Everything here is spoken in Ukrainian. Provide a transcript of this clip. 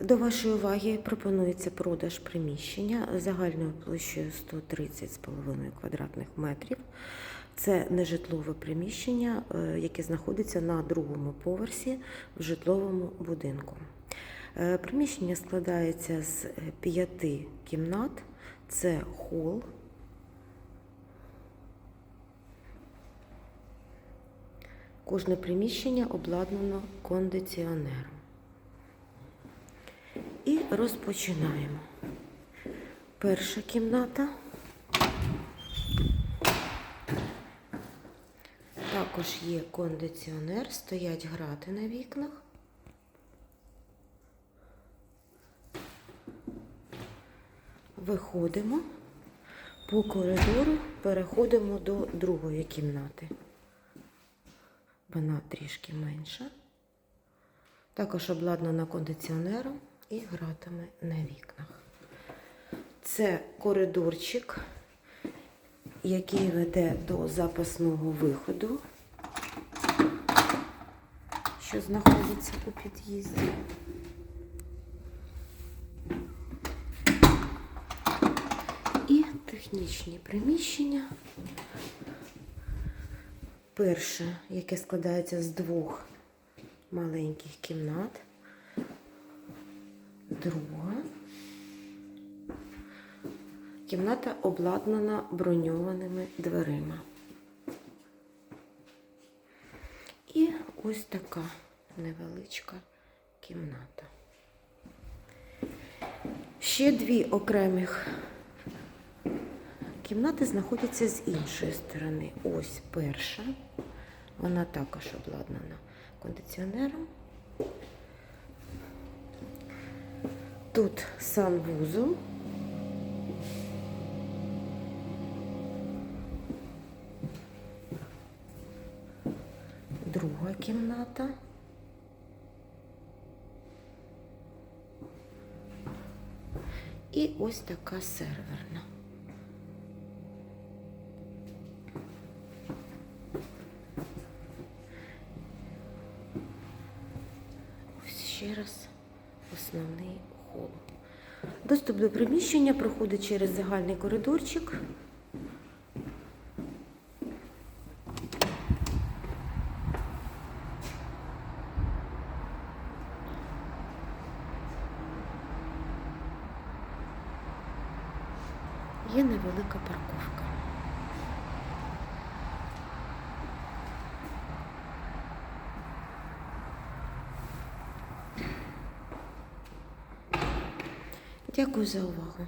До вашої уваги пропонується продаж приміщення загальною площею 130,5 квадратних метрів. Це нежитлове приміщення, е, яке знаходиться на другому поверсі в житловому будинку. Е, Приміщення складається з е, п'яти кімнат. Це хол. Кожне приміщення обладнано кондиціонером. І розпочинаємо. Перша кімната. Також є кондиціонер, стоять грати на вікнах. Виходимо по коридору, переходимо до другої кімнати. Вона трішки менша. Також обладнана кондиціонером і гратами на вікнах. Це коридорчик, який веде до запасного виходу, що знаходиться у під'їзді. І технічні приміщення. Перше, яке складається з двох маленьких кімнат. Друга. Кімната обладнана броньованими дверима. І ось така невеличка кімната. Ще дві окремих кімнати знаходяться з іншої сторони. Ось перша. Вона також обладнана кондиціонером. Тут санвузол. Друга кімната. І ось така серверна. Ось ще раз основний хол. Доступ до приміщення проходить через загальний коридорчик. Є невелика парковка. Дякую за увагу.